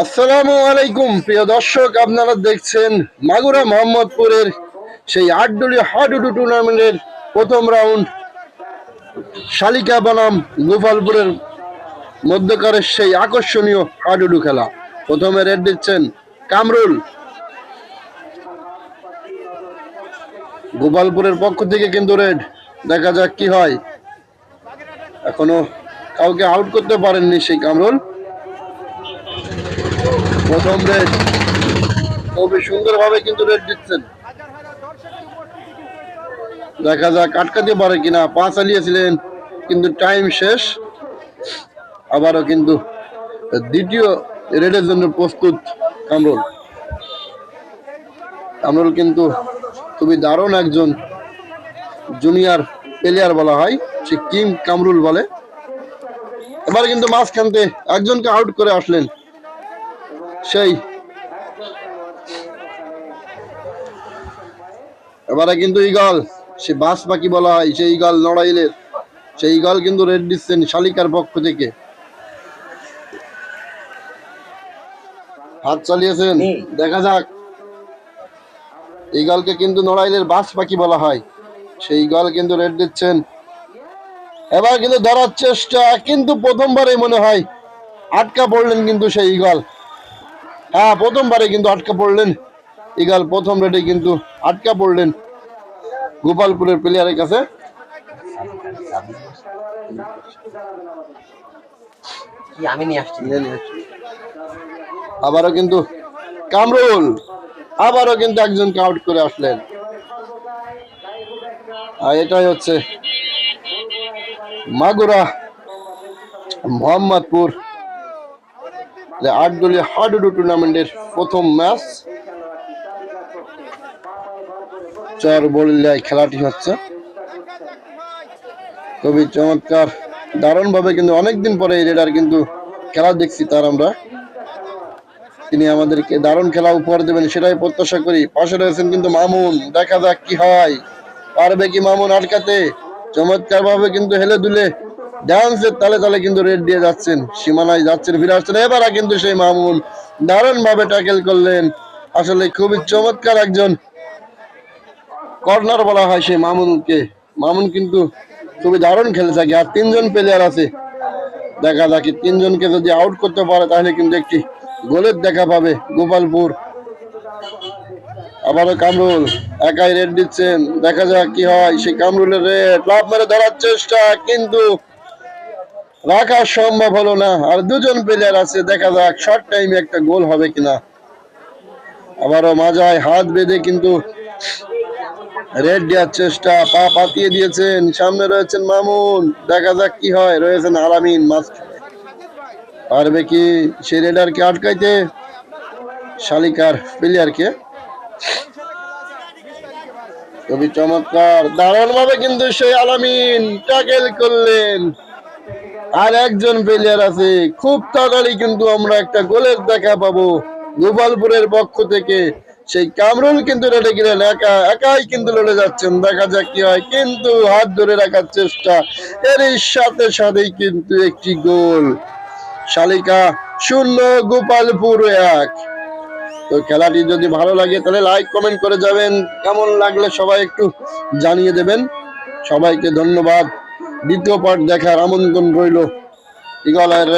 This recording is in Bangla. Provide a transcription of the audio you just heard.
আসসালামু আলাইকুম, প্রিয় দর্শক, আপনারা দেখছেন মাগুরা মোহাম্মদপুরের সেই আটডলি হাডুডু টুর্নামেন্টের প্রথম রাউন্ড। শালিকা বনাম গোপালপুরের মধ্যকারের সেই আকর্ষণীয় হাডুডু খেলা। প্রথমে রেড দিচ্ছেন কামরুল। গোপালপুরের পক্ষ থেকে কিন্তু রেড। দেখা যাক কি হয়। এখনও কাউকে আউট করতে পারেননি সেই কামরুল। প্রথম রেড খুবই সুন্দরভাবে কিন্তু রেড দিচ্ছেন। দেখা যাক আটকাতে পারে কিনা। পা চালিয়েছিলেন কিন্তু টাইম শেষ। আবারও কিন্তু দ্বিতীয় রেডের জন্য প্রস্তুত কামরুল। কামরুল কিন্তু খুবই দারুণ একজন জুনিয়র প্লেয়ার বলা হয়, সে কিম কামরুল বলে। এবার কিন্তু মাঝখানতে একজনকে আউট করে আসলেন। সেই। এবারে কিন্তু ইগল সে বাস পাখি বলা হয় সেই ইগল নড়াইলের। সেই ইগল কিন্তু রেড দিচ্ছেন শালিকার পক্ষ থেকে। হাত চালিয়েছেন দেখা যাক। ইগলকে কিন্তু নড়াইলের বাস পাখি বলা হয়। সেই ইগল কিন্তু রেড দিচ্ছেন। এবার কিন্তু ধরার চেষ্টা কিন্তু প্রথমবারে মনে হয় আটকা পড়লেন কিন্তু সেই ইগল হ্যাঁ প্রথমবারে কিন্তু আটকা পড়লেন। ইগাল প্রথম রেডে কিন্তু আটকা পড়লেন গোপালপুরের প্লেয়ারের কাছে। আবারও কিন্তু কামরুল আবারও কিন্তু একজনকে আউট করে আসলেন। আর এটাই হচ্ছে মাগুরা মোহাম্মদপুর। আট দলীয় হাডুডু টুর্নামেন্টের প্রথম ম্যাচ। চর বলিল্লায় খেলাটি হচ্ছে। খুবই চমৎকার দারুণ ভাবে কিন্তু অনেকদিন পরে এই রেডার কিন্তু খেলা দেখছি তার আমরা। তিনি আমাদেরকে দারুণ খেলা উপহার দেবেন সেটাই প্রত্যাশা করি। পাশে রয়েছেন কিন্তু মামুন, দেখা যাক কি হয়। পারবে কি মামুন আটকাতে? চমৎকার ভাবে কিন্তু হেলে দুলে ডান্সের তালে তালে কিন্তু রেড দিয়ে যাচ্ছেন, সীমানায় যাচ্ছেন, ফিরে আসছেন। এবারে কিন্তু সেই মামুন দারুণ ভাবে ট্যাকেল করলেন। আসলে খুবই চমৎকার একজন কর্নার বলা হয় সেই মামুনকে। মামুন কিন্তু খুবই দারুণ খেলে থাকে। আর তিনজন প্লেয়ার আছে। দেখা যাক তিনজনকে যদি আউট করতে পারে, তাহলে কিন্তু একটি গোলের দেখা পাবে গোপালপুর। আবারও কামরুল একাই রেড দিচ্ছেন। দেখা যাক কি হয়, সেই কামরুলের রেড। লাভ মেরে ধরার চেষ্টা, কিন্তু রাখা সম্ভব হলো না। আর দুজন প্লেয়ার আছে, দেখা যাক শর্ট টাইমে একটা গোল হবে কিনা। আবারও মাজায় হাত বেঁধে কিন্তু রেড দেওয়ার চেষ্টা, পা পাতিয়ে দিয়েছেন। সামনে রয়েছেন মামুন। দেখা যাক কি হয়। রয়েছেন আলামিন মাছ পারবে কি সেই রেডারকে আটকাইতে? শালিকার প্লেয়ারকে খুবই চমৎকার। দারুণ ভাবে কিন্তু সেই আলামিন ট্যাকেল করলেন। আর একজন প্লেয়ার আছে। খুব তাড়াতাড়ি কিন্তু আমরা একটা গোলের দেখা পাবো গোপালপুরের পক্ষ থেকে। সেই কামরুল কিন্তু রেডে গেলেন, একা, একাই কিন্তু লড়ে যাচ্ছেন। দেখা যাক কি হয়। কিন্তু হাত ধরে রাখার চেষ্টা। এর সাথে সাথেই কিন্তু একটি গোল। শালিকা শূন্য, গোপালপুর এক। তো খেলাটি যদি ভালো লাগে তাহলে লাইক কমেন্ট করে যাবেন। কেমন লাগলে সবাই একটু জানিয়ে দেবেন। সবাইকে ধন্যবাদ। দ্বিতীয় পার্ট দেখার আমন্ত্রণ রইল। ইগলের